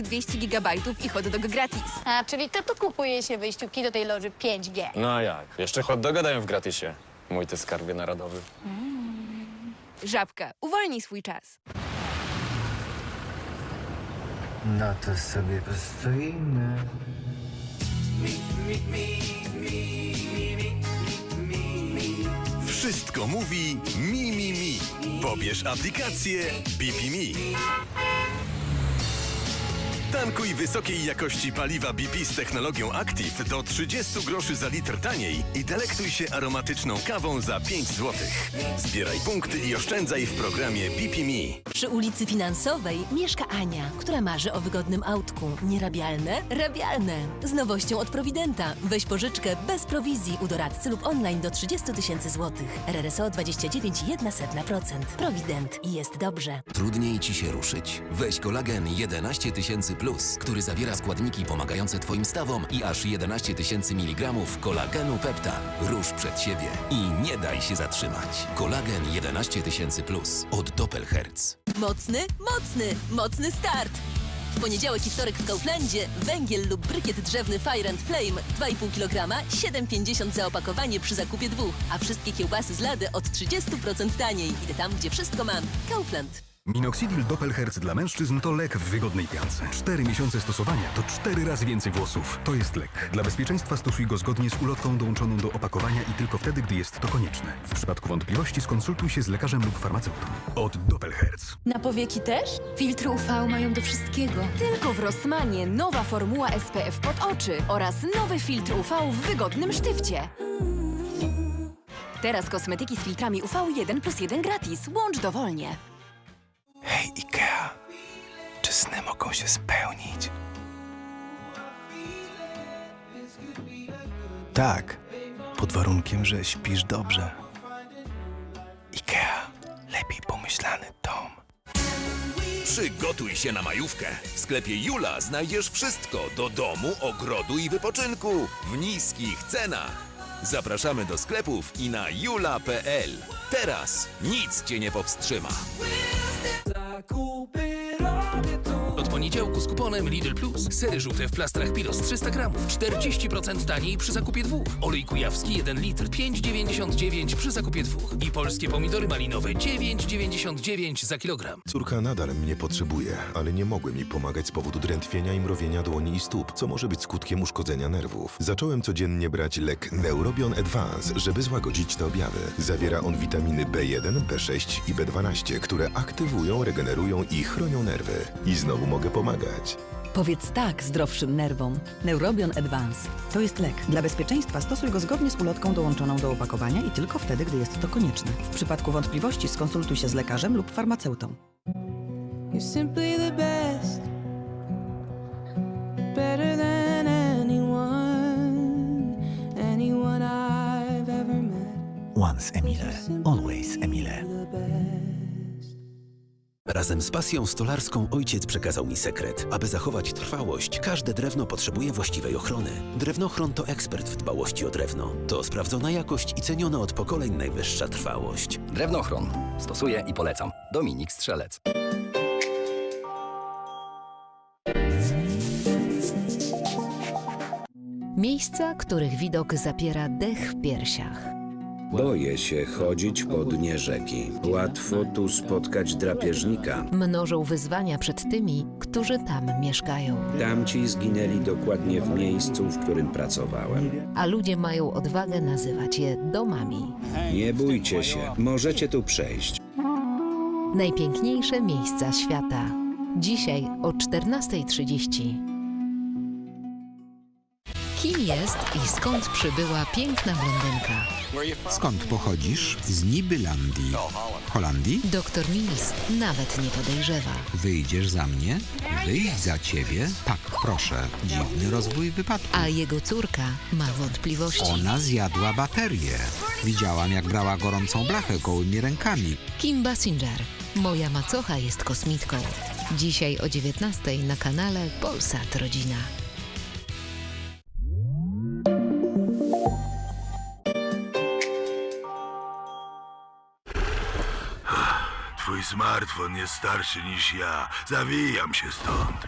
200 GB i hot dog gratis. A, czyli to tu kupuje się wyjściówki do tej loży 5G. No a jak? Jeszcze hot doga dają w gratisie. Mój ty skarbie narodowy. Żabka, uwolnij swój czas. No to sobie postoimy. Wszystko mówi Mi Mi Mi. Pobierz aplikację BP Mi. Tankuj wysokiej jakości paliwa BP z technologią Active do 30 groszy za litr taniej i delektuj się aromatyczną kawą za 5 zł. Zbieraj punkty i oszczędzaj w programie BP Mi. Przy ulicy Finansowej mieszka Ania, która marzy o wygodnym autku. Nierabialne? Rabialne. Z nowością od Providenta. Weź pożyczkę bez prowizji u doradcy lub online do 30 tysięcy złotych. RRSO 29,1%. Prowident jest dobrze. Trudniej ci się ruszyć? Weź kolagen 11 tysięcy plus, który zawiera składniki pomagające twoim stawom i aż 11 tysięcy miligramów kolagenu peptan. Rusz przed siebie i nie daj się zatrzymać. Kolagen 11 tysięcy plus od Doppelherz. Mocny, mocny, mocny start! W poniedziałek i wtorek w Kauflandzie węgiel lub brykiet drzewny Fire and Flame 2,5 kg 7,50 za opakowanie przy zakupie dwóch, a wszystkie kiełbasy z lady od 30% taniej. Idę tam, gdzie wszystko mam. Kaufland. Minoxidil Doppelherz dla mężczyzn to lek w wygodnej piance. Cztery miesiące stosowania to cztery razy więcej włosów. To jest lek. Dla bezpieczeństwa stosuj go zgodnie z ulotką dołączoną do opakowania i tylko wtedy, gdy jest to konieczne. W przypadku wątpliwości skonsultuj się z lekarzem lub farmaceutą. Od Doppelherz. Na powieki też? Filtry UV mają do wszystkiego. Tylko w Rossmanie nowa formuła SPF pod oczy oraz nowy filtr UV w wygodnym sztywcie. Teraz kosmetyki z filtrami UV 1 plus 1 gratis. Łącz dowolnie. Ikea, czy sny mogą się spełnić? Tak, pod warunkiem, że śpisz dobrze. Ikea, lepiej pomyślany dom. Przygotuj się na majówkę. W sklepie Jula znajdziesz wszystko do domu, ogrodu i wypoczynku w niskich cenach. Zapraszamy do sklepów i na jula.pl. Teraz nic cię nie powstrzyma. Kuponem Lidl Plus. Sery żółte w plastrach Pilos 300 gramów. 40% taniej przy zakupie dwóch. Olej kujawski 1 litr 5,99 przy zakupie dwóch. I polskie pomidory malinowe 9,99 za kilogram. Córka nadal mnie potrzebuje, ale nie mogłem jej pomagać z powodu drętwienia i mrowienia dłoni i stóp, co może być skutkiem uszkodzenia nerwów. Zacząłem codziennie brać lek Neurobion Advance, żeby złagodzić te objawy. Zawiera on witaminy B1, B6 i B12, które aktywują, regenerują i chronią nerwy. I znowu mogę pomagać. Powiedz tak zdrowszym nerwom. Neurobion Advance. To jest lek. Dla bezpieczeństwa stosuj go zgodnie z ulotką dołączoną do opakowania i tylko wtedy, gdy jest to konieczne. W przypadku wątpliwości skonsultuj się z lekarzem lub farmaceutą. You're simply the best, better than anyone, anyone I've ever met. Once Emile, always Emile. Razem z pasją stolarską ojciec przekazał mi sekret. Aby zachować trwałość, każde drewno potrzebuje właściwej ochrony. Drewnochron to ekspert w dbałości o drewno. To sprawdzona jakość i ceniona od pokoleń najwyższa trwałość. Drewnochron. Stosuję i polecam. Dominik Strzelec. Miejsca, których widok zapiera dech w piersiach. Boję się chodzić po dnie rzeki. Łatwo tu spotkać drapieżnika. Mnożą wyzwania przed tymi, którzy tam mieszkają. Tamci zginęli dokładnie w miejscu, w którym pracowałem. A ludzie mają odwagę nazywać je domami. Nie bójcie się, możecie tu przejść. Najpiękniejsze miejsca świata. Dzisiaj o 14.30. Kim jest i skąd przybyła piękna blondynka? Skąd pochodzisz? Z Nibylandii. Holandii? Doktor Mills nawet nie podejrzewa. Wyjdziesz za mnie? Wyjść za ciebie? Tak, proszę. Dziwny rozwój wypadku. A jego córka ma wątpliwości. Ona zjadła baterię. Widziałam, jak brała gorącą blachę gołymi rękami. Kim Basinger. Moja macocha jest kosmitką. Dzisiaj o 19.00 na kanale Polsat Rodzina. Twój smartfon jest starszy niż ja. Zawijam się stąd.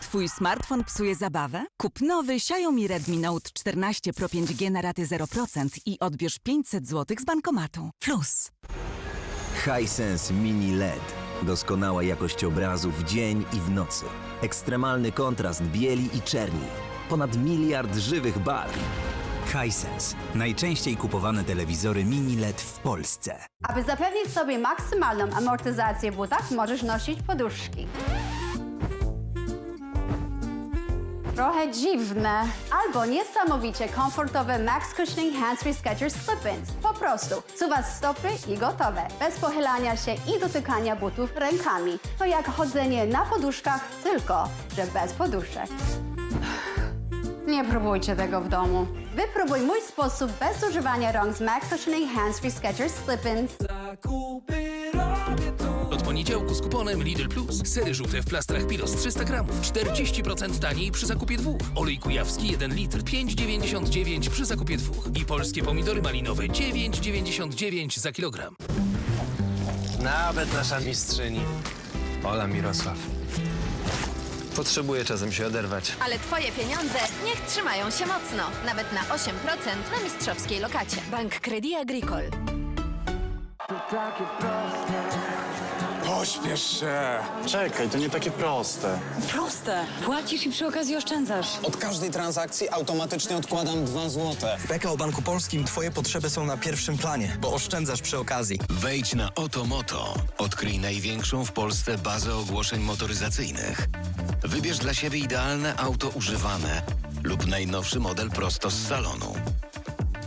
Twój smartfon psuje zabawę? Kup nowy Xiaomi Redmi Note 14 Pro 5G na raty 0% i odbierz 500 zł z bankomatu. Plus. Hisense Mini LED. Doskonała jakość obrazu w dzień i w nocy. Ekstremalny kontrast bieli i czerni. Ponad miliard żywych barw. Hisense. Najczęściej kupowane telewizory mini LED w Polsce. Aby zapewnić sobie maksymalną amortyzację w butach, możesz nosić poduszki. Trochę dziwne, albo niesamowicie komfortowe Max Cushioning Hands-Free Skechers Slip-ins. Po prostu suwasz stopy i gotowe, bez pochylania się i dotykania butów rękami. To jak chodzenie na poduszkach, tylko że bez poduszek. Nie próbujcie tego w domu. Wypróbuj mój sposób bez używania rąk z Max Cushioning Hands-Free Skechers Slip-ins. Od poniedziałku z kuponem Lidl Plus. Sery żółte w plastrach Pilos 300 gramów. 40% taniej przy zakupie dwóch. Olej kujawski 1 litr 5,99 przy zakupie dwóch. I polskie pomidory malinowe 9,99 za kilogram. Nawet nasza mistrzyni. Ola Mirosław. Potrzebuję czasem się oderwać. Ale twoje pieniądze niech trzymają się mocno. Nawet na 8% na mistrzowskiej lokacie. Bank Credit Agricole. Pośpiesz się. Czekaj, to nie takie proste. Proste. Płacisz i przy okazji oszczędzasz. Od każdej transakcji automatycznie odkładam 2 złote. W PKO Banku Polskim Twoje potrzeby są na pierwszym planie, bo oszczędzasz przy okazji. Wejdź na Otomoto. Odkryj największą w Polsce bazę ogłoszeń motoryzacyjnych. Wybierz dla siebie idealne auto używane lub najnowszy model prosto z salonu.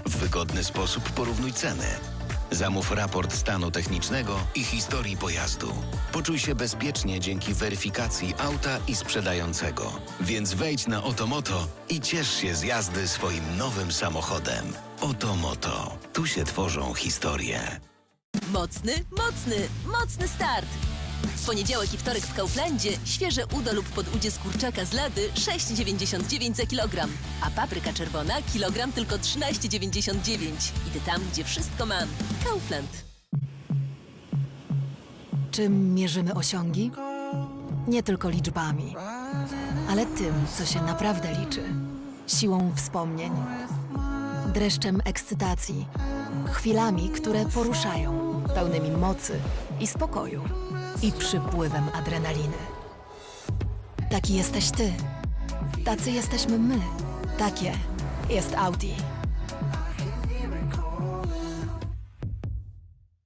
W wygodny sposób porównuj ceny. Zamów raport stanu technicznego i historii pojazdu. Poczuj się bezpiecznie dzięki weryfikacji auta i sprzedającego. Więc wejdź na Otomoto i ciesz się z jazdy swoim nowym samochodem. Otomoto. Tu się tworzą historie. Mocny, mocny, mocny start! W poniedziałek i wtorek w Kauflandzie świeże udo lub podudzie z kurczaka z lady 6,99 za kilogram, a papryka czerwona kilogram tylko 13,99. Idę tam, gdzie wszystko mam. Kaufland. Czym mierzymy osiągi? Nie tylko liczbami, ale tym, co się naprawdę liczy. Siłą wspomnień, dreszczem ekscytacji, chwilami, które poruszają, pełnymi mocy i spokoju i przypływem adrenaliny. Taki jesteś ty. Tacy jesteśmy my. Takie jest Audi.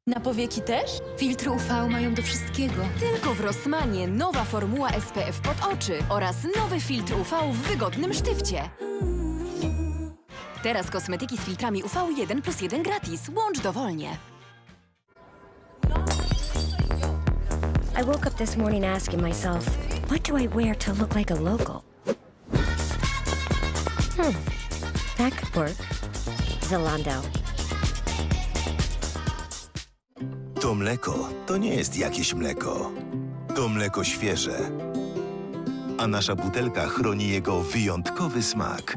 Na powieki też? Filtry UV mają do wszystkiego. Tylko w Rossmanie nowa formuła SPF pod oczy oraz nowy filtr UV w wygodnym sztywcie. Teraz kosmetyki z filtrami UV 1 plus 1 gratis. Łącz dowolnie. I woke up this morning asking myself, what do I wear to look like a local? Hmm, that could work. Zalando. To mleko to nie jest jakieś mleko. To mleko świeże. A nasza butelka chroni jego wyjątkowy smak.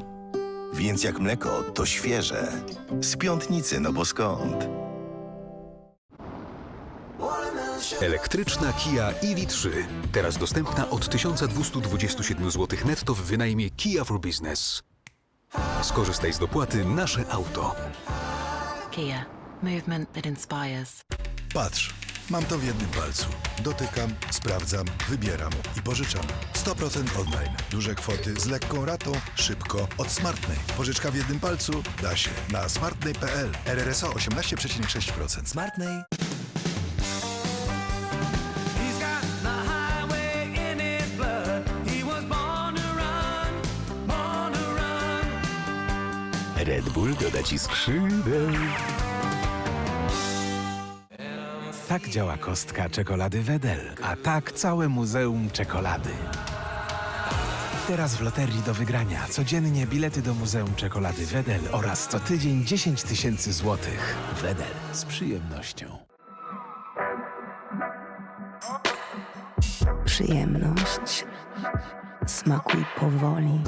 Więc jak mleko, to świeże. Z piątnicy, no bo skąd? Elektryczna Kia EV3. Teraz dostępna od 1227 zł netto w wynajmie Kia for Business. Skorzystaj z dopłaty Nasze Auto. Kia. Movement that inspires. Patrz, mam to w jednym palcu. Dotykam, sprawdzam, wybieram i pożyczam. 100% online. Duże kwoty z lekką ratą, szybko, od Smartnej. Pożyczka w jednym palcu da się. Na smartnej.pl. RRSO 18,6%. Smartnej. Red Bull doda ci skrzydeł. Tak działa kostka czekolady Wedel, a tak całe Muzeum Czekolady. Teraz w loterii do wygrania codziennie bilety do Muzeum Czekolady Wedel oraz co tydzień 10 tysięcy złotych. Wedel z przyjemnością. Przyjemność. Smakuj powoli.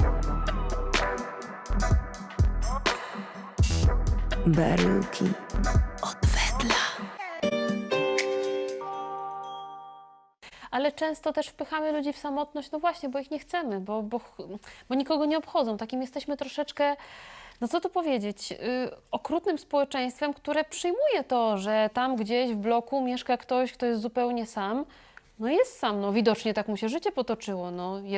Baryłki od wedla. ale często też wpychamy ludzi w samotność, no właśnie, bo ich nie chcemy, bo, bo, bo nikogo nie obchodzą. Takim jesteśmy troszeczkę, no co tu powiedzieć, yy, okrutnym społeczeństwem, które przyjmuje to, że tam gdzieś w bloku mieszka ktoś, kto jest zupełnie sam. No jest sam, no widocznie tak mu się życie potoczyło, no jego